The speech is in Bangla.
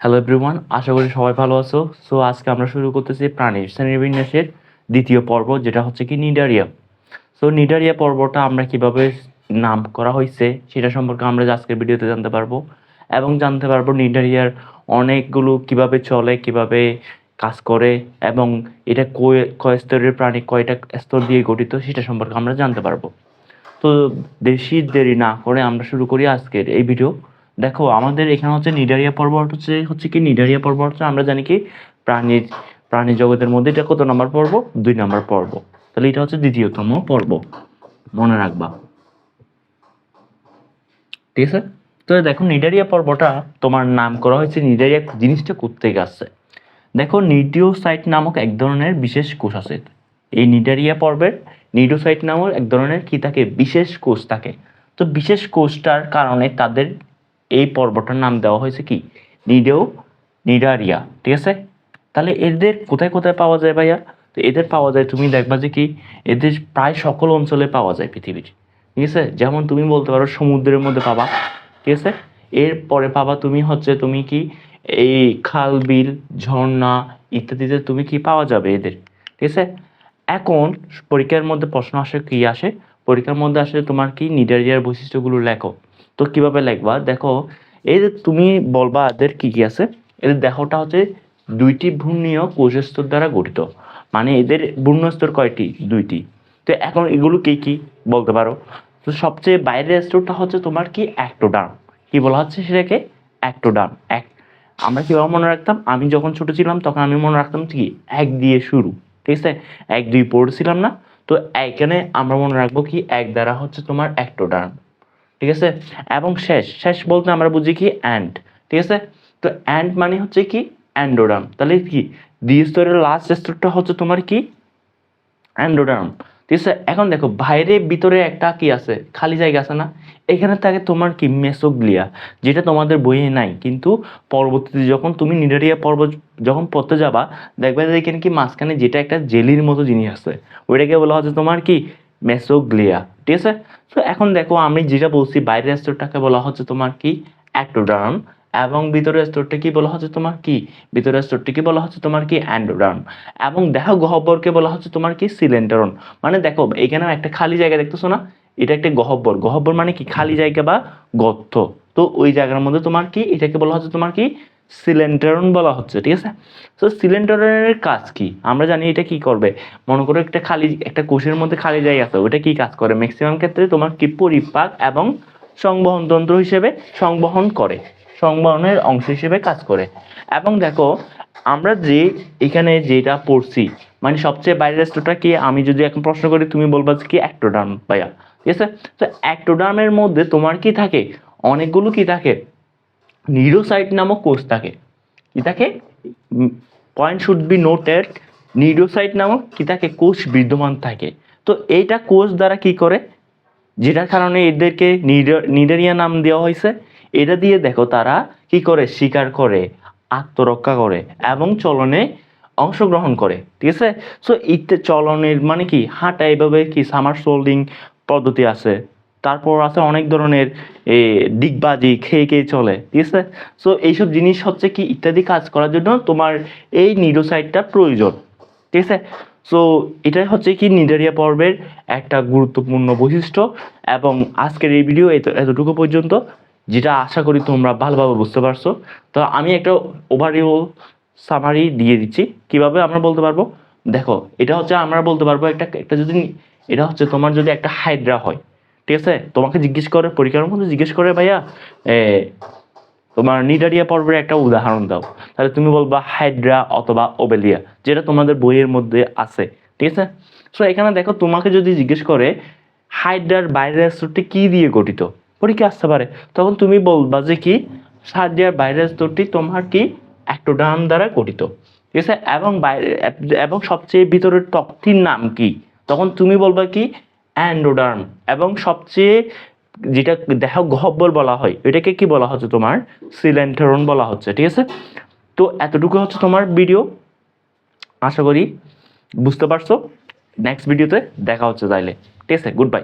হ্যালো এভরিওয়ান আশা করি সবাই ভালো আছো। সো আজকে আমরা শুরু করতেছি প্রাণীর শ্রেণীবিন্যাসের দ্বিতীয় পর্ব, যেটা হচ্ছে কি নিডারিয়া। সো নিডারিয়া পর্বটা আমরা কীভাবে নাম করা হয়েছে সেটা সম্পর্কে আমরা আজকের ভিডিওতে জানতে পারব। এবং জানতে পারব নিডারিয়ার অনেকগুলো কীভাবে চলে, কীভাবে কাজ করে, এবং এটা কয় কয় স্তরের প্রাণী, কয়টা স্তর দিয়ে গঠিত, সেটা সম্পর্কে আমরা জানতে পারব। তো বেশি দেরি না করে আমরা শুরু করি আজকের এই ভিডিও। দেখো, আমাদের এখানে হচ্ছে নিডারিয়া পর্ব হচ্ছে হচ্ছে কি নিডারিয়া পর্ব হচ্ছে, আমরা জানি কি প্রাণীর, প্রাণী জগতের মধ্যে এটা কত নম্বর পর্ব দুই নম্বর পর্ব তাহলে এটা হচ্ছে দ্বিতীয়তম পর্ব। মনে রাখবা। ঠিক আছে? তো দেখো, নিডারিয়া পর্বটা তোমার নাম করা হয়েছে নিডারিয়া জিনিসটা কোথেকে আসছে? দেখো নিডিওসাইট নামক এক ধরনের বিশেষ কোষ আছে। এই নিডারিয়া পর্বের নিডোসাইট নামক এক ধরনের কি থাকে? বিশেষ কোষ থাকে। তো বিশেষ কোষটার কারণে তাদের এই পর্বটার নাম দেওয়া হয়েছে কি? নিডেও নিডারিয়া, ঠিক আছে? তাহলে এদের কোথায় কোথায় পাওয়া যায় ভাইয়া? তো এদের পাওয়া যায়, তুমি দেখবা যে কি? এদের প্রায় সকল অঞ্চলে পাওয়া যায় পৃথিবীর, ঠিক আছে? যেমন তুমি বলতে পারো সমুদ্রের মধ্যে পাবা, ঠিক আছে? এরপরে পাবা তুমি হচ্ছে তুমি কি? এই খাল, বিল, ঝর্ণা ইত্যাদিতে তুমি কি পাওয়া যাবে এদের, ঠিক আছে? এখন পরীক্ষার মধ্যে প্রশ্ন আসে, কি আসে? পরীক্ষার মধ্যে আসে তোমার কি? নিডারিয়ার বৈশিষ্ট্যগুলো লেখো। তো কীভাবে লিখবা দেখো, এই যে তুমি বলবা এদের কি কি আছে, এদের দেহটা হচ্ছে দুইটি ভূর্ণীয় কোষস্তর দ্বারা গঠিত। মানে এদের ভূর্ণস্তর কয়টি? দুইটি। তো এখন এগুলো কি কি বলতে পারো? তো সবচেয়ে বাইরের স্তরটা হচ্ছে তোমার কি? অ্যাক্টোডার্ম কি বলা হচ্ছে সেটাকে? অ্যাক্টোডার্ম এক, আমরা কীভাবে মনে রাখতাম? আমি যখন ছোট ছিলাম, তখন আমি মনে রাখতাম কি? এক দিয়ে শুরু, ঠিক আছে? এক দুই পড়ছিলাম না? তো এখানে আমরা মনে রাখব কি? এক দ্বারা হচ্ছে তোমার অ্যাক্টোডার্ম ঠিক আছে? এবং শেষ শেষ বলতে আমরা বুঝি কি? অ্যান্ড ঠিক আছে? তো অ্যান্ড মানে হচ্ছে কি? অ্যান্ডোডার্ম তাহলে কি? দ্বি স্তরের লাস্ট স্তরটা হচ্ছে তোমার কি? অ্যান্ডোডার্ম ঠিক আছে? এখন দেখো, বাইরে, ভিতরে একটা কি আছে? খালি জায়গা আছে না? এখানে থাকে তোমার কি? মেসোগ্লিয়া যেটা তোমাদের বইয়ে নাই। কিন্তু পরবর্তীতে যখন তুমি নিডারিয়া পর্ব যখন পড়তে যাবা, দেখবে যে এখানে কি মাঝখানে যেটা একটা জেলির মতো জিনিস আছে। ওইটাকে বলা হচ্ছে তোমার কি? মেসোগ্লিয়া ঠিক আছে তো এখন দেখো, আমি যেটা বলছি, বাইরের স্তরটাকে বলা হচ্ছে তোমার কি? অ্যাক্টোডার্ম এবং ভিতরের স্তরটা কি বলা হচ্ছে তোমার কি? ভিতরের স্তরটিকে বলা হচ্ছে তোমার কি? অ্যান্ডোডার্ম এবং দেহ গহ্বরকে বলা হচ্ছে তোমার কি? সিলেন্ডারন মানে দেখো, এখানেও একটা খালি জায়গা দেখতেছো না? এটা একটা গহ্বর গহ্বর মানে কি? খালি জায়গা বা গর্ত। তো ওই জায়গার মধ্যে তোমার কি? এটাকে বলা হচ্ছে তোমার কি? সিলেন্ডারন বলা হচ্ছে, ঠিক আছে? তো সিলেন্টারনের কাজ কি? আমরা জানি এটা কি করবে। মনে করো একটা খালি, একটা কোষের মধ্যে খালি জায়গা আছে ওটা কি কাজ করে? ম্যাক্সিমাম ক্ষেত্রে তোমার কি পরিপাক এবং সংবহন তন্ত্র হিসেবে সংবহন করে, সংবহনের অংশ হিসেবে কাজ করে। এবং দেখো, আমরা যে, এখানে যেটা পড়ছি মানে সবচেয়ে বাইরের স্তরটা কি? আমি যদি এখন প্রশ্ন করি, তুমি বলবা কি অ্যাক্টোডার্ম, ভাইয়া? ঠিক আছে? তো অ্যাক্টোডার্মের মধ্যে তোমার কি থাকে? অনেকগুলো কি থাকে? নিউরোসাইট নামক কোষ থাকে। কি থাকে? Point should be noted neurocyte নামক কি থাকে? কোষ বিদ্যমান থাকে। তো এইটা কোষ দ্বারা কি করে? যেটার কারণে এদেরকে নিডারিয়া নাম দেওয়া হয়েছে। এটা দিয়ে দেখো তারা কি করে? শিকার করে, আত্মরক্ষা করে এবং চলনে অংশগ্রহণ করে। ঠিক আছে? সো ইতে চলনের মানে কি? হাঁটা এইভাবে কি সামার সোল্ডিং পদ্ধতি আছে? তারপর আছে অনেক ধরনের ডিগবাজি, খেয়ে খেয়ে চলে, ঠিক আছে? সো এইসব জিনিস হচ্ছে কি ইত্যাদি কাজ করার জন্য তোমার এই নিডোসাইটটা প্রয়োজন, ঠিক আছে? সো এটাই হচ্ছে কি নিডারিয়া পর্বের একটা গুরুত্বপূর্ণ বৈশিষ্ট্য এবং আজকের এই ভিডিও এতটুকু পর্যন্ত, যেটা আশা করি তোমরা ভালোভাবে বুঝতে পারছ। তো, আমি একটা ওভারভিউ সামারি দিয়ে দিচ্ছি, কীভাবে আমরা বলতে পারব? দেখো, এটা হচ্ছে আমরা বলতে পারব একটা একটা যদি, এটা হচ্ছে তোমার যদি একটা হাইড্রা হয় ঠিক আছে? তোমাকে জিজ্ঞেস করে পরীক্ষার মধ্যে জিজ্ঞেস করে, ভাইয়া তোমার নিডারিয়া পর্বের একটা উদাহরণ দাও। তাহলে তুমি বলবা, হাইড্রা অথবা ওবেলিয়া, যেটা তোমাদের বইয়ের মধ্যে আছে। ঠিক আছে? সো এখানে দেখো, তোমাকে যদি জিজ্ঞেস করে, হাইড্রার বাইরের স্তরটি কি দিয়ে গঠিত? পরীক্ষা আসতে পারে। তখন তুমি বলবা যে কি? হাইড্রার বাইরের স্তরটি তোমার কি? অ্যাক্টোডার্ম দ্বারা গঠিত। ঠিক আছে? এবং বাইরে, এবং সবচেয়ে ভিতরের টকটির নাম কি? তখন তুমি বলবা কি? অ্যান্ডোডার্ম এবং সবচেয়ে যেটা দেহ গহব্বর বলা হয়, এটাকে কি বলা হচ্ছে তোমার? সিলেন্টেরন বলা হচ্ছে, ঠিক আছে? তো এতটুকু হচ্ছে তোমার ভিডিও আশা করি বুঝতে পারছ। নেক্সট ভিডিওতে দেখা হচ্ছে তাইলে। ঠিক আছে গুড বাই